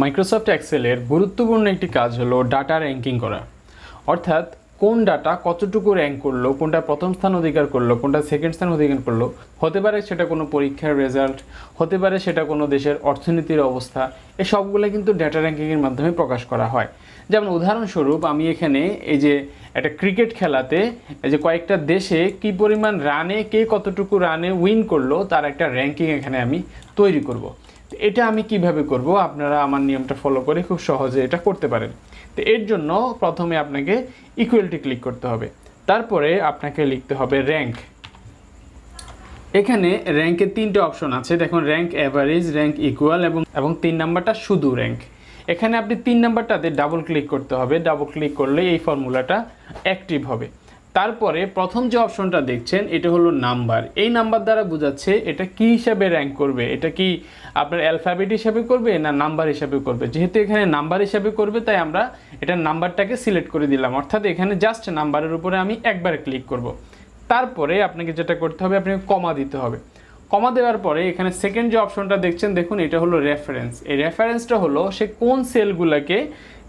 Microsoft এক্সেলের গুরুত্বপূর্ণ একটি কাজ হলো ডাটা র্যাঙ্কিং করা অর্থাৎ কোন ডাটা কতটুকু র্যাঙ্ক করল, কোনটা প্রথম স্থান অধিকার করল, কোনটা সেকেন্ড স্থান অধিকার করল, হতে পারে সেটা কোনো পরীক্ষার রেজাল্ট হতে পারে সেটা কোনো দেশের অর্থনীতির অবস্থা এই সবগুলো কিন্তু ডাটা র্যাঙ্কিংয়ের মাধ্যমে প্রকাশ করা হয় যেমন উদাহরণস্বরূপ, আমি এখানে এই যে একটা ক্রিকেট খেলাতে এই যে কয়েকটা দেশে কি পরিমাণ রানে কে কতটুকু রানে উইন করল, তার একটা র্যাঙ্কিং এখানে আমি তৈরি করব। এটা আমি কীভাবে করব? আপনারা আমার নিয়মটা ফলো করে খুব সহজে এটা করতে পারেন। তো এর জন্য প্রথমে আপনাকে ইকুয়ালিটি ক্লিক করতে হবে। তারপরে আপনাকে লিখতে হবে র্যাঙ্ক এখানে র্যাঙ্কের তিনটে অপশন আছে। দেখুন র্যাঙ্ক অ্যাভারেজ র্যাঙ্ক ইকুয়াল এবং এবং তিন নাম্বারটা শুধু র্যাঙ্ক এখানে আপনি তিন নাম্বারটাতে ডাবল ক্লিক করতে হবে। ডাবল ক্লিক করলে এই ফর্মুলাটা অ্যাক্টিভ হবে। তারপরে প্রথম যে অপশনটা দেখছেন, এটা হলো নাম্বার। এই নাম্বার দ্বারা বোঝাচ্ছে এটা কি হিসাবে র্যাঙ্ক করবে? এটা কি আপনার অ্যালফাবেট হিসাবে করবে না নাম্বার হিসাবে করবে? যেহেতু এখানে নাম্বার হিসাবে করবে, তাই আমরা এটা নাম্বারটাকে সিলেক্ট করে দিলাম। অর্থাৎ এখানে জাস্ট নাম্বারের উপরে আমি একবার ক্লিক করব। তারপরে আপনাকে যেটা করতে হবে, আপনাকে কমা দিতে হবে। কমা দেওয়ার পরে এখানে সেকেন্ড যে অপশনটা দেখছেন, দেখুন এটা হলো রেফারেন্স এই রেফারেন্সটা হলো সে কোন সেলগুলোকে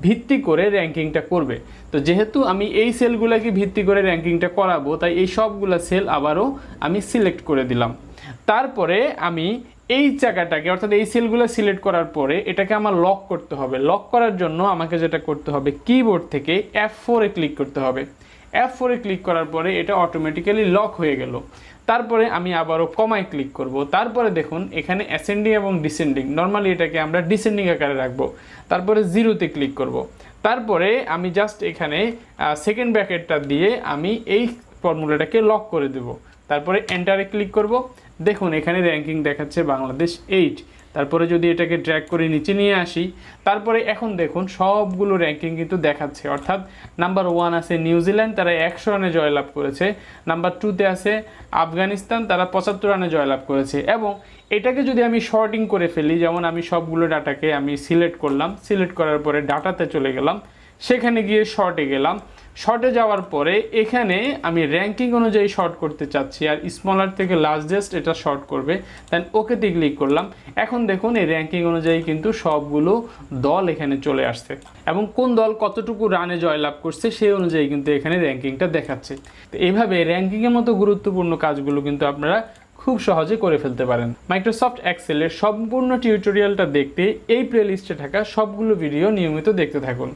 ভিত্তি করে র্যাঙ্কিংটা করবে। তো যেহেতু আমি এই সেলগুলোকে ভিত্তি করে র্যাঙ্কিংটা করাবো, তাই এই সবগুলো সেল আবারও আমি সিলেক্ট করে দিলাম। তারপরে আমি এই জায়গাটাকে, অর্থাৎ এই সেলগুলো সিলেক্ট করার পরে এটাকে আমার লক করতে হবে। লক করার জন্য আমাকে যেটা করতে হবে কিবোর্ড থেকে এফ ফোরে ক্লিক করতে হবে। এফ ফোরে ক্লিক করার পরে এটা অটোমেটিক্যালি লক হয়ে গেল। তারপরে আমি আবারও কমায় ক্লিক করব। তারপরে দেখুন, এখানে অ্যাসেন্ডিং এবং ডিসেন্ডিং নর্মালি এটাকে আমরা ডিসেন্ডিং আকারে রাখব। তারপরে জিরোতে ক্লিক করব। তারপরে আমি জাস্ট এখানে সেকেন্ড ব্র্যাকেটটা দিয়ে আমি এই ফর্মুলাটাকে লক করে দেব। তারপরে এন্টারে ক্লিক করব। দেখুন, এখানে র্যাঙ্কিং দেখাচ্ছে বাংলাদেশ এইট তারপরে যদি এটাকে ড্র্যাগ করে নিচে নিয়ে আসি, তারপরে এখন দেখুন, সবগুলো র্যাঙ্কিং কিন্তু দেখাচ্ছে। অর্থাৎ নাম্বার ওয়ান আছে নিউজিল্যান্ড তারা একশো রানে জয়লাভ করেছে। নাম্বার টুতে আছে আফগানিস্তান তারা পঁচাত্তর রানে জয়লাভ করেছে। এবং এটাকে যদি আমি শর্টিং করে ফেলি, যেমন আমি সবগুলো ডাটাকে আমি সিলেক্ট করলাম সিলেক্ট করার পরে ডাটাতে চলে গেলাম সেখানে গিয়ে শর্টে গেলাম। শর্টে যাওয়ার পরে এখানে আমি র্যাঙ্কিং অনুযায়ী শর্ট করতে চাচ্ছি আর স্মলার থেকে লার্জেস্ট এটা শর্ট করবে। দেন ওকেতে ক্লিক করলাম। এখন দেখুন এই র্যাঙ্কিং অনুযায়ী কিন্তু সবগুলো দল এখানে চলে আসছে এবং কোন দল কতটুকু রানে জয়লাভ করছে সেই অনুযায়ী কিন্তু এখানে র্যাঙ্কিংটা দেখাচ্ছে। তো এইভাবে র্যাঙ্কিংয়ের মতো গুরুত্বপূর্ণ কাজগুলো কিন্তু আপনারা খুব সহজে করে ফেলতে পারেন। মাইক্রোসফট এক্সেলের সম্পূর্ণ টিউটোরিয়ালটা দেখতে এই প্লেলিস্টে থাকা সবগুলো ভিডিও নিয়মিত দেখতে থাকুন।